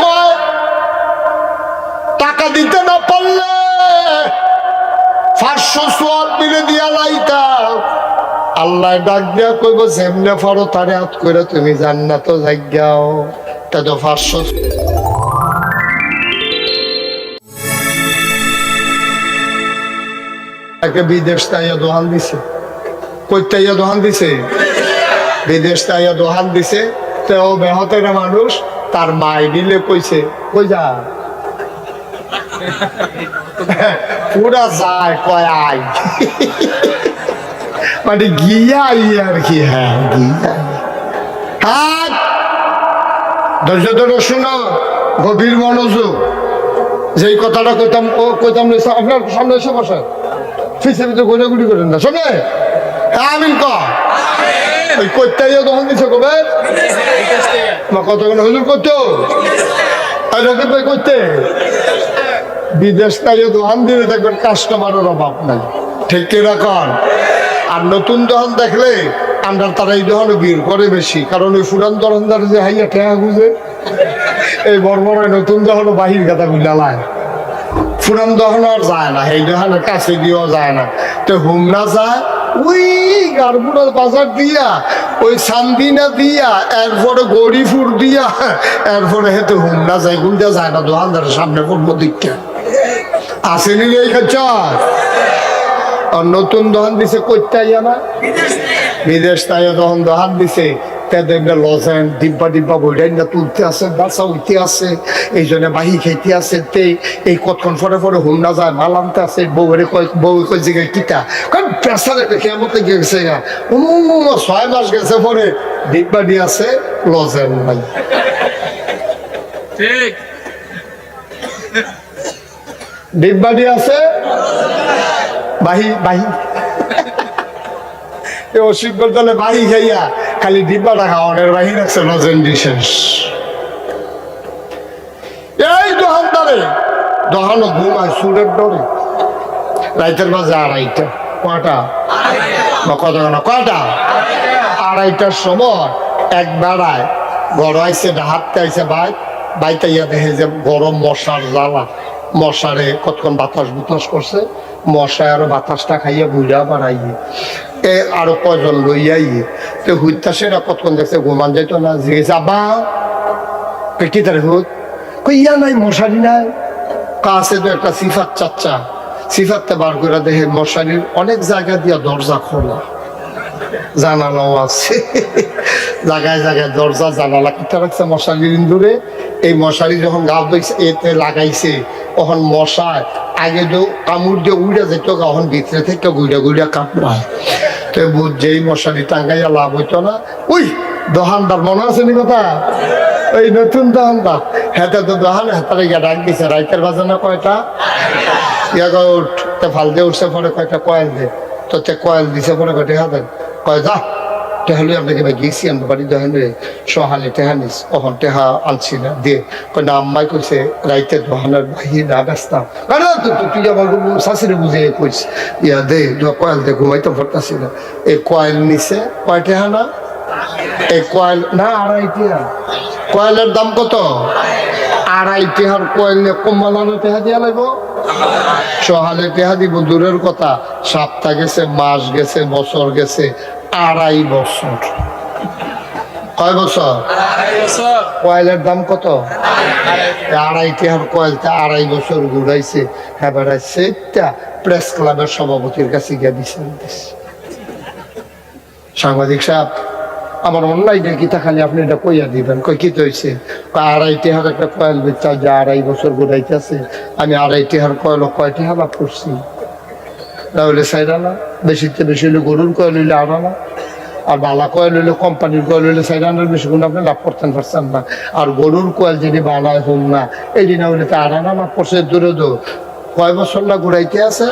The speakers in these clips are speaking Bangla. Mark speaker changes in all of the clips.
Speaker 1: কয়, টাকা দিতে না পারলে তা তো একটা বিদেশ তাইয়া দোহান দিছে। দোহান দিছে? বিদেশ দিছে। তো বেহতের মানুষ। তার মাই দিলে কইছে, কই যা? পুরা যায়, কয় আই মানে গিয়া আর কি হ্যাঁ গিয়া ধৈর্য ধরে শোনো, গভীর মনোযোগ। যেই কথাটা কইতাম, ও আপনার সামনে বসে করেন না, শোনে? আমিন ক। ওই কইতাইয়া তখন দিছে কবে? কতক্ষণ হুজুর করতো? করতে? বিদেশ তাইও দোকান দিলে দেখবেন কাস্টমারের অভাব নাই। ঠিক কি আর নতুন দোকান দেখলে আমরা তারা এই দোকানে ভিড় করে বেশি, কারণ ওই ফুরান দোকানদার যে হাইয়া ঠেয়া গুজে এই বড় নতুন দোকানও বাহির গাদা বুঝলালায় ফুরান আর যায় না, এই দোকানের কাছে দিয়েও যায় না। তো হুমনা যায়, ওই গারপুরার বাজার দিয়া ওই সান্দিনা দিয়া এরপরে গড়িপুর দিয়া এরপরে হেতু হুমনা যায় গুলটা যায় না দোকানদারের সামনে পড়ব দিকটা আসেনি রে এই খচ্চা আর নতুন দোকান দিছে করতে না বিদেশ তাই তখন দোকান দিছে। তাদের লজেন ডিব্বা ডিব্বা বইটাই না তুলতে আছে বাসা উঠতে আছে এই জন্য বাহি খাইতে আছে তে এই কতক্ষণ পরে পরে হুম না যায় মাল আনতে আছে বউরে কয় বউ কয় জিগে কিটা কারণ পেশারে কেমতে গেছে উম, ছয় মাস গেছে পরে ডিব্বা দিয়ে আছে লজেন নাই
Speaker 2: ঠিক।
Speaker 1: ডিব্বা দিয়ে আছে বাহি বাহি। এ অসুখ তাহলে বাহি খাইয়া। খালি ডিব্বাটা খাওয়ানোর বাহি রাখছে লজেন বিশেষ। এই দোকানদারে দোকানো ঘুমায় সুরের ডরে রাইতের মাঝে আড়াইটা কটা কত না কটা আড়াইটার সময় এক বেড়ায় গড় আইসে হাততে আইসে বাইক বাইতে ইয়া দেখে যে গরম মশার জ্বালা। মশারে কতক্ষণ বাতাস বুতাস করছে? মশায় আরও বাতাসটা খাইয়া বুড়া বাড়াইয়ে। আরও কজন লইয়া ইয়ে তো হুইতা সেটা কতক্ষণ দেখছে, ঘুমান যেত না, জিজ্ঞেস, আব্বা কি তার হুত? কই, ইয়া নাই, মশারি নাই। কাছে তো একটা সিফাত চাচ্চা সিফাতটা বার করে দেখে মশারির অনেক জায়গা দিয়া দরজা খোলা। জানালাও আছে। জায়গায় জায়গায় দরজা, জানালা কিটা রাখছে মশারির ইন্দুরে? এই মশারি যখন গাল দইছে এতে লাগাইছে তখন মশা আগে তো কামড় দিয়ে উড়ে যেত তখন ভিতরে থেকে গুড়া গুড়া কামড়ায়। তো যেই মশারি টাঙ্গাইয়া লাভ হইতো না, উই, দোহানদার মনে আছে নি কথা? ওই নতুন দোহানদার। হেতে তো দোহান, হেতারে গিয়ে ডাক দিছে, রাইতের বাজানো কয়টা? ইয়া কয়, উঠ ফাল দিয়ে উঠছে, পরে কয়টা কয়েল দে। তো তে কয়েল দিছে, পরে কয়টা হাতেন কয়, যা। টেহালি আপনাকে ভাই গেছি? আমি বাড়ি দেখেন রে সহালে টেহা নিস কখন টেহা আনছি না দিয়ে না, আম্মাই কইছে, রাইতে দোকানের বাহির না ব্যস্তাম। কারণ তুই আমার শাশুড়ি বুঝে কইস। ইয়া, দু কয়েল, দে, ঘুমাইতে পারতাছি না। এই কয়েল নিছে? কয় টেহা না এই কয়েল, না, আড়াই টেহা। কয়েলের দাম কত? আড়াই টেহার কয়েল নিয়ে কম্বালানো টেহা দিয়া লাগবো সহালে টেহা দিব, দূরের কথা। সপ্তাহ গেছে, মাস গেছে, বছর গেছে আড়াই বছর। কয় বছর? কয়েলের দাম কত? আড়াই। টেহার কয়েলটা আড়াই বছর ঘুরাইছে। হ্যাঁ বেড়াইছে প্রেস ক্লাবের সভাপতির কাছে গিয়ে দিছে। সাংবাদিক সাহেব আমার অনলাইনে কিতা খালি আপনি এটা কইয়া দিবেন। কই কি হয়েছে আড়াই টেহার একটা কয়েল বেচা যে আড়াই বছর ঘুরাইতেছে। আমি আড়াই টেহার কয়েল কয় টেহা লাভ করছি? তাহলে সাইডানা বেশিতে বেশি হলে গরুর কয়েল হইলে আড়ানা আর বালা কয়েল হইলে কোম্পানির কয়েল হইলে সাইডানার বেশি গুণ আপনি লাভ করতেন পারছেন না। আর গরুর কয়েল যদি বানায় হোম না, এই দিন হইলে তো আড়ানা লাভ করছে দূরে দূর কয় বছর না ঘুরাইতে আছে?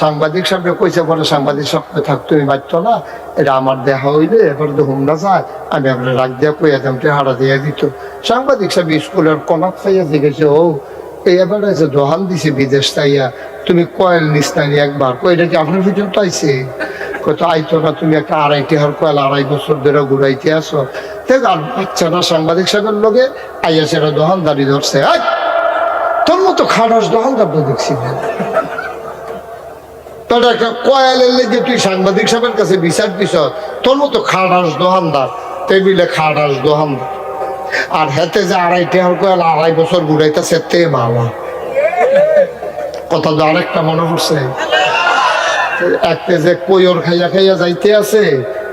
Speaker 1: সাংবাদিক সাহেব কইছে পরে সাংবাদিক সব থাকতো আমি বাধ্য না। এটা আমার দেখা হইলে এবার তো হুমরা যায়। আমি আপনার রাগ দিয়া কইয়া দাম হারা দিয়ে দিত। সাংবাদিক সাহেব স্কুলের কনাক খাইয়া জিজ্ঞেসে, ও এবারে যে দোহান দিছে বিদেশ তাইয়া তুমি কয়েল নিস্তানি একবার। কি আপনার ভিতর তো আইতো না তুমি একটা হার কয়েল আড়াই বছর ধরে ঘুরাইতে আসো দেখ আর বাচ্চারা সাংবাদিক সাহেবের লোকে আইয়া সেটা দোকানদারি ধরছে। এই, তোর মতো খারাস দোকানদার তো দেখছি না। তোর একটা কয়ালের লেগে তুই সাংবাদিক সাহেবের কাছে বিচার দিস তোর মতো খারাস দোকানদার টেবিলে খারাস দোকানদার আর হেতে যে আড়াইটি হার কয়াল আড়াই বছর ঘুরাইতেছে তে ভালো কথা তো আরেকটা মনে পড়ছে। একটা যে কৈর খাইয়া খাইয়া যাইতে আছে,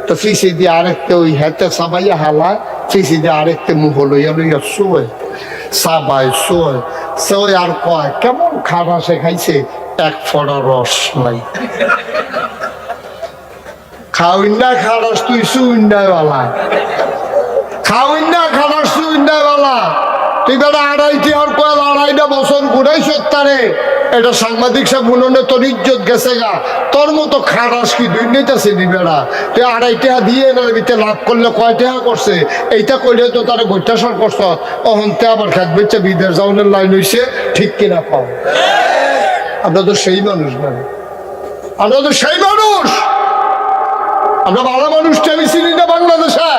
Speaker 1: তো ফিসি দিয়ে আরেকটা ওই হেতে সাবাইয়া হালা, ফিসি দিয়ে আরেকটা মুখ লইয়া লইয়া শোয় সাবাই শোয় শোয় আর কয়, কেমন খাবার সে খাইছে, এক ফড়া রস নাই। খাওয়াই না খারাস তুই সুইন্ডাওয়ালা খাওয়াই না খারাস সুইন্ডাওয়ালা তুই বেটা আড়াইটি আর কয়াল আড়াইটা বছর ঘুরাইছ তারে? এটা সাংবাদিক সাহেব উন্নয়নে তোর ইজ্জত গেছে গা। তোর মতো খারাস কি? দুই নিতেছে নি বেড়া তুই আড়াই টাকা দিয়ে এনার ভিতরে লাভ করলে কয় টাকা করছে? এইটা করলে তো তারা গৈত্যাসন করছ। অহন্তে আবার খেত বেচে বিদেশ যাওয়ার লাইন হইছে, ঠিক কিনা পাও? আমরা তো সেই মানুষ মানে আমরা তো সেই মানুষ। আমরা ভালো মানুষটা আমি চিনি না বাংলাদেশে।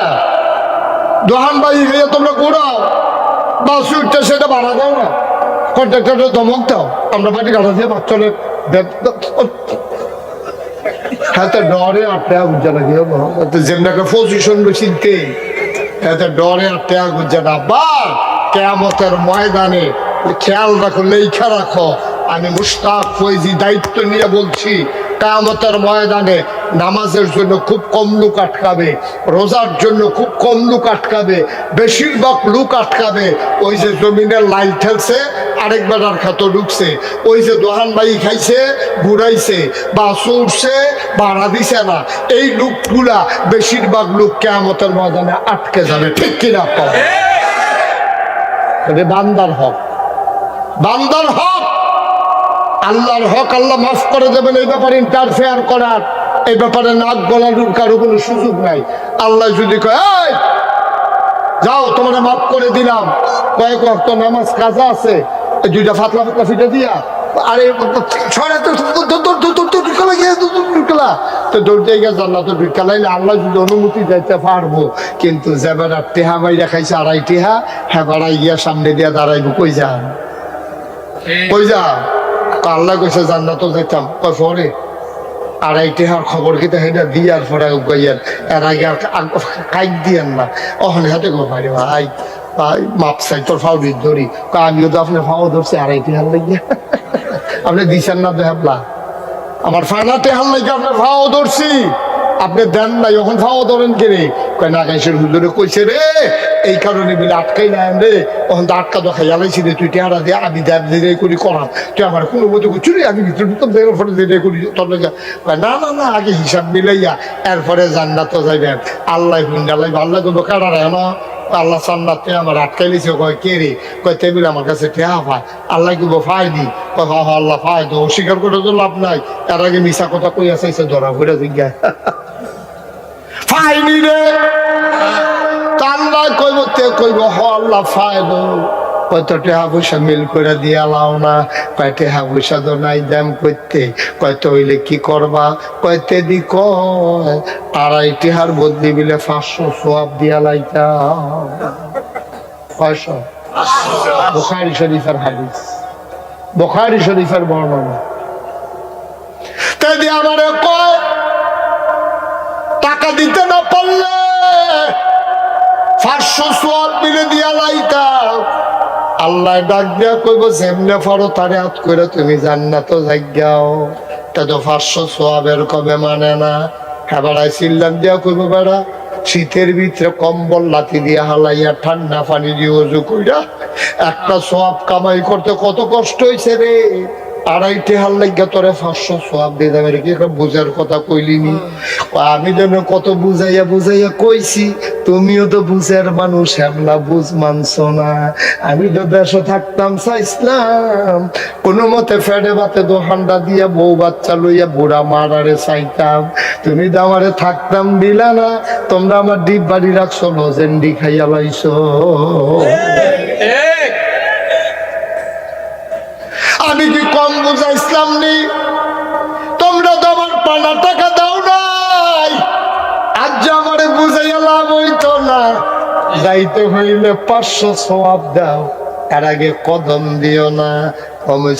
Speaker 1: দোহান বাড়ি গিয়ে তোমরা ঘোরাও। বাস উঠতে সেটা ভাড়া দাও না। কন্ট্রাক্টরে ধমক দাও। আমরা বাড়ি গাড়া দিয়ে বাচ্চালে হাতে ডরে আটটা গুজা লাগে যেমনাকে পজিশন চিনতে হাতে ডরে আটটা গুজা না বা কেমতের ময়দানে খেয়াল রাখো লেখা রাখো। আমি মুস্তাক ফৈজি দায়িত্ব নিয়ে বলছি কামতের ময়দানে নামাজের জন্য খুব কম লোক আটকাবে, রোজার জন্য খুব কম লোক আটকাবে, বেশিরভাগ লোক আটকাবে। ওই যে জমিনের লাইট ঠেলছে আরেক বেটার খাতো ঢুকছে। ওই যে দোহান বাই খাইছে, ঘুরাইছে, বা উঠছে ভাড়া দিছে না। এই লোকগুলা বেশিরভাগ লোক কেমতের ময়দানে আটকে যাবে। ঠিক কিনা বান্দার হক। বান্দার হক! আল্লাহর হক আল্লাহ মাফ করে দেবেন, এই ব্যাপারে ইন্টারফেয়ার করার। এই ব্যাপারে নাক গলানোর কারও কোনো সুযোগ নাই। আল্লাহ যদি কয় যাও তোমরা মাফ করে দিলাম। কয়েক অক্ত নামাজ কাজা আছে। দুইটা ফাতলা ফাতলা ফিটে দিয়া আরে ছড়া তো ঢুকলা গিয়ে ঢুকলা তো দৌড়তে গিয়ে জান্নাত ঢুকা আল্লাহ যদি অনুমতি দিতে পারব কিন্তু যেবার টেহা বাইরা খাইছে আড়াই টেহা হ্যাঁ বাড়াই গিয়া সামনে দিয়া দাঁড়াইবো কই যান? কই যা আল্লাহ কইছে জান্নাতও যেতাম কয় আড়াই আর খবর কিতা সেটা দিয়ার পরে গাইয়ার এর আগে আর কাইক দিয়ান না। অহনে হাতে গো ভাই ভাই। মাপ চাই, তোর ফাও ধরি। আমিও তো আপনার ফাও ধরছি, আড়াইটে হার লাগিয়া। আপনি দিছেন না দেহাবলা আমার ফানাতে হাল লাগিয়া আপনার ফাও ধরছি। আপনি দেন নাই, এখন ফাও ধরেন কে রে কয়, না কাইসের হুজুরে কইছে রে, এই কারণে বলে আটকাই না রে। ওখান তো আটকা তো খাইয়া লাইছি রে, তুই টেহারা দিয়ে আমি দেব দিলে করি, করাম। তুই আমার কোনো মতো করছি রে, আমি ভিতরে ঢুকতাম দেওয়ার পরে দিলে করি, তোর না না না, আগে হিসাব মিলাইয়া, এরপরে জান্নাত যাইবেন। আল্লাহ হুন্ডালাই আল্লাহ কিন্তু কাটার না। আল্লাহ সান্নাতে আমার আটকাই লিছে কয়, কে রে? কয় টেবিল আমার কাছে টেহা পায়। আল্লাহ ফাই দি কয় আল্লাহ ফাই তো অস্বীকার করে তো লাভ নাই। তার আগে মিশা কথা কই আছে ধরা পড়ে জিজ্ঞাসা। ফাইনি রে। কইব, তে কইব, হ, আল্লাহ কত পয়সা মিল করে দিয়া লাও না। কয় পয়সা তো নাই দাম করতে। কয় হইলে কি করবা? কয় তে দি আড়াই বদলি বিলে পাঁচশো সোয়াব দিয়া লাইতা। কয়শো? বোখারি শরীফের হাদিস। বোখারি শরীফের বর্ণনা। তে দি আমারে কয় টাকা দিতে না পারলে পাঁচশো সোয়াব মিলে দিয়া লাইতাম আল্লাহ ডাক দিয়া কইব, যেমনে পারো তারে হাত করে তুমি জান্নাত যাইগাও। তা তো পাঁচশো সোয়াবের কবে মানে না। বেড়াই চিল্লাম দিয়া কইব, বেড়া, শীতের ভিতরে কম্বল লাথি দিয়ে হালাইয়া ঠান্ডা পানি দিয়ে উজু কইরা একটা সোয়াব কামাই করতে কত কষ্ট হয়েছে রে। আড়াই টেহার লাগিয়া তোরে পাঁচশো সোয়াব দিয়ে দেবে। কি বুঝার কথা কইলিনি। আমি যেন কত বুঝাইয়া বুঝাইয়া কইছি তুমিও তো বুঝের মানুষ হ্যামলা বুঝ মানছ না। আমি তো দেশে থাকতাম চাইছিলাম কোনো মতে ফেডে বাতে দোহানটা দিয়া বউ বাচ্চা লইয়া বুড়া মারারে চাইতাম। তুমি তো আমারে থাকতাম দিলা না তোমরা আমার ডিপ বাড়ি রাখছো লজেন্ডি খাইয়া লাইছো। আমি কি কম বুঝাইছিলাম নি তোমরা তো আমার পানা টাকা দাও নাই। আজ যে আমার বুঝাইয়া লাভ হইতো না। যাইতে হইলে পাঁচশো সবাব দাও। এর আগে কদম দিও না। কমে